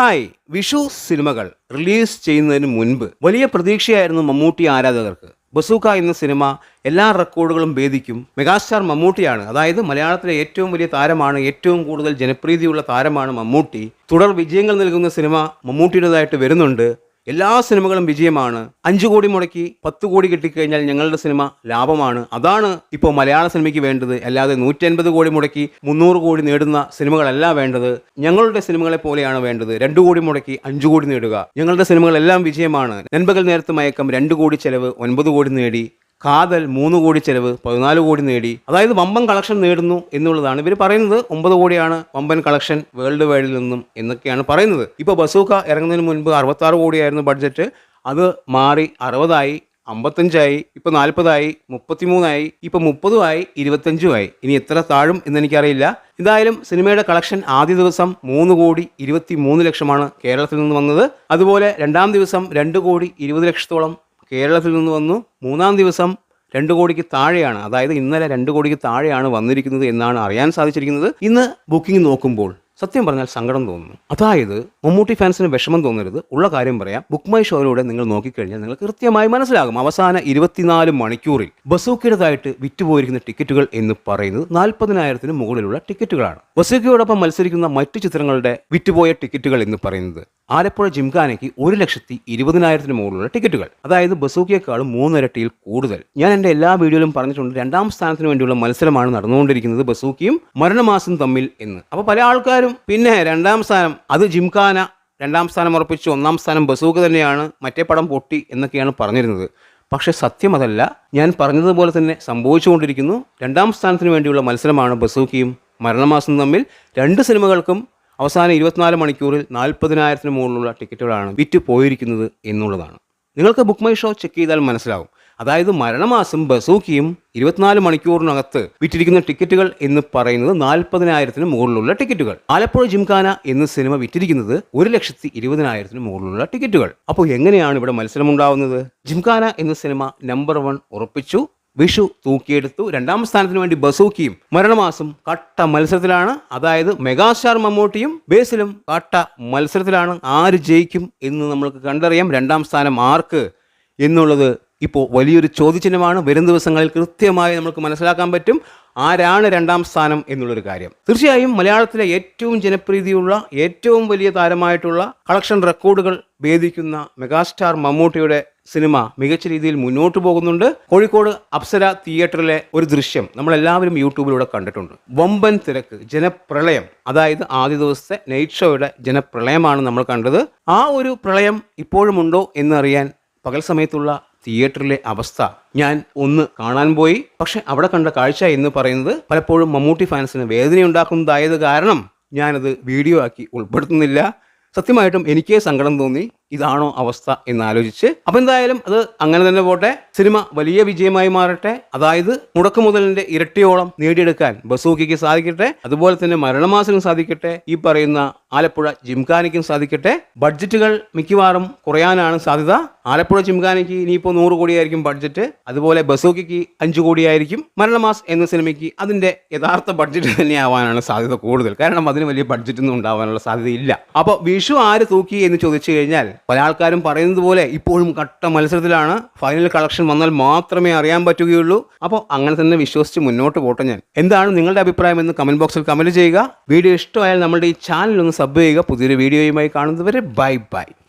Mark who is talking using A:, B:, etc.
A: Hi Vishu സിനിമകൾ release ചെയ്യുന്നതിന് മുൻപ് വലിയ പ്രതീക്ഷയായിരുന്നു മമ്മൂട്ടി ആരാധകർക്ക്. ബസൂക്ക എന്ന സിനിമ എല്ലാ റെക്കോർഡുകളും ഭേദിക്കും മെഗാസ്റ്റാർ മമ്മൂട്ടിയാണ്. അതായത് മലയാളത്തിലെ ഏറ്റവും വലിയ താരമാണ് ഏറ്റവും കൂടുതൽ ജനപ്രീതിയുള്ള താരമാണ് മമ്മൂട്ടി. തുടർ വിജയങ്ങൾ നൽകുന്ന സിനിമ മമ്മൂട്ടിയുടേതായിട്ട് വരുന്നുണ്ട്. എല്ലാ സിനിമകളും വിജയമാണ്. അഞ്ചു കോടി മുടക്കി പത്ത് കോടി കിട്ടിക്കഴിഞ്ഞാൽ ഞങ്ങളുടെ സിനിമ ലാഭമാണ്. അതാണ് ഇപ്പോൾ മലയാള സിനിമയ്ക്ക് വേണ്ടത്. അല്ലാതെ നൂറ്റി അൻപത് കോടി മുടക്കി മുന്നൂറ് കോടി നേടുന്ന സിനിമകളല്ല വേണ്ടത്. ഞങ്ങളുടെ സിനിമകളെ പോലെയാണ് വേണ്ടത്. രണ്ടു കോടി മുടക്കി അഞ്ചു കോടി നേടുക. ഞങ്ങളുടെ സിനിമകളെല്ലാം വിജയമാണ്. നൻപകൽ നേരത്തെ മയക്കം രണ്ട് കോടി ചെലവ് ഒൻപത് കോടി നേടി. കാതൽ മൂന്ന് കോടി ചെലവ് പതിനാല് കോടി നേടി. അതായത് വമ്പൻ കളക്ഷൻ നേടുന്നു എന്നുള്ളതാണ്. ഇവർ പറയുന്നത് ഒമ്പത് കോടിയാണ് വമ്പൻ കളക്ഷൻ വേൾഡ് വൈഡിൽ നിന്നും എന്നൊക്കെയാണ് പറയുന്നത്. ഇപ്പോൾ ബസൂക്ക ഇറങ്ങുന്നതിന് മുൻപ് അറുപത്താറ് കോടിയായിരുന്നു ബഡ്ജറ്റ് അത് മാറി അറുപതായി അമ്പത്തഞ്ചായി ഇപ്പോൾ നാൽപ്പതായി മുപ്പത്തിമൂന്നായി ഇപ്പോൾ മുപ്പതുമായി ഇരുപത്തഞ്ചുമായി. ഇനി എത്ര താഴും എന്നെനിക്കറിയില്ല. എന്തായാലും സിനിമയുടെ കളക്ഷൻ ആദ്യ ദിവസം മൂന്ന് കോടി ഇരുപത്തി മൂന്ന് ലക്ഷമാണ് കേരളത്തിൽ നിന്ന് വന്നത്. അതുപോലെ രണ്ടാം ദിവസം രണ്ട് കോടി ഇരുപത് ലക്ഷത്തോളം കേരളത്തിൽ നിന്ന് വന്നു. മൂന്നാം ദിവസം രണ്ട് കോടിക്ക് താഴെയാണ്. അതായത് ഇന്നലെ രണ്ട് കോടിക്ക് താഴെയാണ് വന്നിരിക്കുന്നത് എന്നാണ് അറിയാൻ സാധിച്ചിരിക്കുന്നത്. ഇന്ന് ബുക്കിംഗ് നോക്കുമ്പോൾ സത്യം പറഞ്ഞാൽ സങ്കടം തോന്നുന്നു. അതായത് മമ്മൂട്ടി ഫാൻസിന് വിഷമം തോന്നരുത്. ഉള്ള കാര്യം പറയാം. ബുക്ക് മൈ ഷോയിലൂടെ നിങ്ങൾ നോക്കിക്കഴിഞ്ഞാൽ നിങ്ങൾ കൃത്യമായി മനസ്സിലാകും. അവസാന ഇരുപത്തിനാല് മണിക്കൂറിൽ ബസൂക്കിയുടേതായിട്ട് വിറ്റുപോയിരിക്കുന്ന ടിക്കറ്റുകൾ എന്ന് പറയുന്നത് നാൽപ്പതിനായിരത്തിന് മുകളിലുള്ള ടിക്കറ്റുകളാണ്. ബസൂക്കയോടൊപ്പം മത്സരിക്കുന്ന മറ്റു ചിത്രങ്ങളുടെ വിറ്റുപോയ ടിക്കറ്റുകൾ എന്ന് പറയുന്നത് ആലപ്പുഴ ജിംഖാനയ്ക്ക് ഒരു ലക്ഷത്തി ഇരുപതിനായിരത്തിന് മുകളിലുള്ള ടിക്കറ്റുകൾ. അതായത് ബസൂക്കിയേക്കാളും മൂന്നിരട്ടിയിൽ കൂടുതൽ. ഞാൻ എന്റെ എല്ലാ വീഡിയോയിലും പറഞ്ഞിട്ടുണ്ട് രണ്ടാം സ്ഥാനത്തിന് വേണ്ടിയുള്ള മത്സരമാണ് നടന്നുകൊണ്ടിരിക്കുന്നത് ബസൂക്കിയും മരണമാസം തമ്മിൽ എന്ന്. അപ്പോൾ പല ആൾക്കാരും പിന്നെ രണ്ടാം സ്ഥാനം അത് ജിംഖാന രണ്ടാം സ്ഥാനം ഉറപ്പിച്ചു ഒന്നാം സ്ഥാനം ബസൂക്ക തന്നെയാണ് മറ്റേ പടം പൊട്ടി എന്നൊക്കെയാണ് പറഞ്ഞിരുന്നത്. പക്ഷേ സത്യം അതല്ല ഞാൻ പറഞ്ഞതുപോലെ തന്നെ സംഭവിച്ചുകൊണ്ടിരിക്കുന്നു. രണ്ടാം സ്ഥാനത്തിന് വേണ്ടിയുള്ള മത്സരമാണ് ബസൂക്കിയും മരണമാസം തമ്മിൽ. രണ്ട് സിനിമകൾക്കും അവസാന ഇരുപത്തിനാല് മണിക്കൂറിൽ നാൽപ്പതിനായിരത്തിന് മുകളിലുള്ള ടിക്കറ്റുകളാണ് വിറ്റ് പോയിരിക്കുന്നത് എന്നുള്ളതാണ്. നിങ്ങൾക്ക് ബുക്ക് മൈ ഷോ ചെക്ക് ചെയ്താൽ മനസ്സിലാവും. അതായത് മരണമാസം ബസൂക്കിയും ഇരുപത്തിനാല് മണിക്കൂറിനകത്ത് വിറ്റിരിക്കുന്ന ടിക്കറ്റുകൾ എന്ന് പറയുന്നത് നാൽപ്പതിനായിരത്തിന് മുകളിലുള്ള ടിക്കറ്റുകൾ. ആലപ്പുഴ ജിംഖാന എന്ന സിനിമ വിറ്റിരിക്കുന്നത് ഒരു ലക്ഷത്തി ഇരുപതിനായിരത്തിന് മുകളിലുള്ള ടിക്കറ്റുകൾ. അപ്പോൾ എങ്ങനെയാണ് ഇവിടെ മത്സരമുണ്ടാവുന്നത്? ജിംഖാന എന്ന സിനിമ നമ്പർ വൺ ഉറപ്പിച്ചു. വിഷു തൂക്കിയെടുത്തു. രണ്ടാം സ്ഥാനത്തിന് വേണ്ടി ബസൂക്കിയും മരണമാസം കട്ട മത്സരത്തിലാണ്. അതായത് മെഗാസ്റ്റാർ മമ്മൂട്ടിയും ബേസിലും കട്ട മത്സരത്തിലാണ്. ആര് ജയിക്കും എന്ന് നമ്മൾക്ക് കണ്ടറിയാം. രണ്ടാം സ്ഥാനം ആർക്ക് എന്നുള്ളത് ഇപ്പോൾ വലിയൊരു ചോദ്യചിഹ്നമാണ്. വരും ദിവസങ്ങളിൽ കൃത്യമായി നമുക്ക് മനസ്സിലാക്കാൻ പറ്റും. ആരാണ് രണ്ടാം സ്ഥാനം എന്നുള്ളൊരു കാര്യം. തീർച്ചയായും മലയാളത്തിലെ ഏറ്റവും ജനപ്രീതിയുള്ള ഏറ്റവും വലിയ താരമായിട്ടുള്ള കളക്ഷൻ റെക്കോർഡുകൾ ഭേദിക്കുന്ന മെഗാസ്റ്റാർ മമ്മൂട്ടിയുടെ സിനിമ മികച്ച രീതിയിൽ മുന്നോട്ട് പോകുന്നുണ്ട്. കോഴിക്കോട് അപ്സര തിയേറ്ററിലെ ഒരു ദൃശ്യം നമ്മളെല്ലാവരും യൂട്യൂബിലൂടെ കണ്ടിട്ടുണ്ട്. വമ്പൻ തിരക്ക് ജനപ്രളയം അതായത് ആദ്യ ദിവസത്തെ നൈറ്റ് ഷോയുടെ ജനപ്രളയമാണ് നമ്മൾ കണ്ടത്. ആ ഒരു പ്രളയം ഇപ്പോഴുമുണ്ടോ എന്നറിയാൻ പകൽ സമയത്തുള്ള തിയേറ്ററിലെ അവസ്ഥ ഞാൻ ഒന്ന് കാണാൻ പോയി. പക്ഷെ അവിടെ കണ്ട കാഴ്ച എന്ന് പറയുന്നത് പലപ്പോഴും മമ്മൂട്ടി ഫാൻസിന് വേദനയുണ്ടാക്കുന്നതായത് കാരണം ഞാനത് വീഡിയോ ആക്കി ഉൾപ്പെടുത്തുന്നില്ല. സത്യമായിട്ടും എനിക്കേ സങ്കടം തോന്നി. ഇതാണോ അവസ്ഥ എന്നാലോചിച്ച്. അപ്പം എന്തായാലും അത് അങ്ങനെ തന്നെ പോട്ടെ. സിനിമ വലിയ വിജയമായി മാറട്ടെ. അതായത് മുടക്കുമുതലിന്റെ ഇരട്ടിയോളം നേടിയെടുക്കാൻ ബസൂക്കിക്ക് സാധിക്കട്ടെ. അതുപോലെ തന്നെ മരണമാസിനും സാധിക്കട്ടെ. ഈ പറയുന്ന ആലപ്പുഴ ജിംഖാനയ്ക്കും സാധിക്കട്ടെ. ബഡ്ജറ്റുകൾ മിക്കവാറും കുറയാനാണ് സാധ്യത. ആലപ്പുഴ ജിംഖാനയ്ക്ക് ഇനിയിപ്പോൾ നൂറ് കോടിയായിരിക്കും ബഡ്ജറ്റ്. അതുപോലെ ബസോക്കിക്ക് അഞ്ച് കോടിയായിരിക്കും മരണമാസ് എന്ന സിനിമയ്ക്ക് അതിന്റെ യഥാർത്ഥ ബഡ്ജറ്റ് തന്നെ ആവാനാണ് സാധ്യത കൂടുതൽ. കാരണം അതിന് വലിയ ബഡ്ജറ്റ് ഒന്നും ഉണ്ടാവാനുള്ള സാധ്യതയില്ല. അപ്പോൾ വിഷു ആര് തൂക്കി എന്ന് ചോദിച്ചു കഴിഞ്ഞാൽ പല ആൾക്കാരും പറയുന്നത് പോലെ ഇപ്പോഴും കട്ട മത്സരത്തിലാണ്. ഫൈനൽ കളക്ഷൻ വന്നാൽ മാത്രമേ അറിയാൻ പറ്റുകയുള്ളൂ. അപ്പോൾ അങ്ങനെ തന്നെ വിശ്വസിച്ച് മുന്നോട്ട് പോട്ടെ ഞാൻ. എന്താണ് നിങ്ങളുടെ അഭിപ്രായം എന്ന് കമന്റ് ബോക്സിൽ കമന്റ് ചെയ്യുക. വീഡിയോ ഇഷ്ടമായാൽ നമ്മുടെ ഈ ചാനൽ ഒന്ന് സബ് ചെയ്യുക. പുതിയൊരു വീഡിയോയുമായി കാണുന്നതുവരെ ബൈ ബൈ.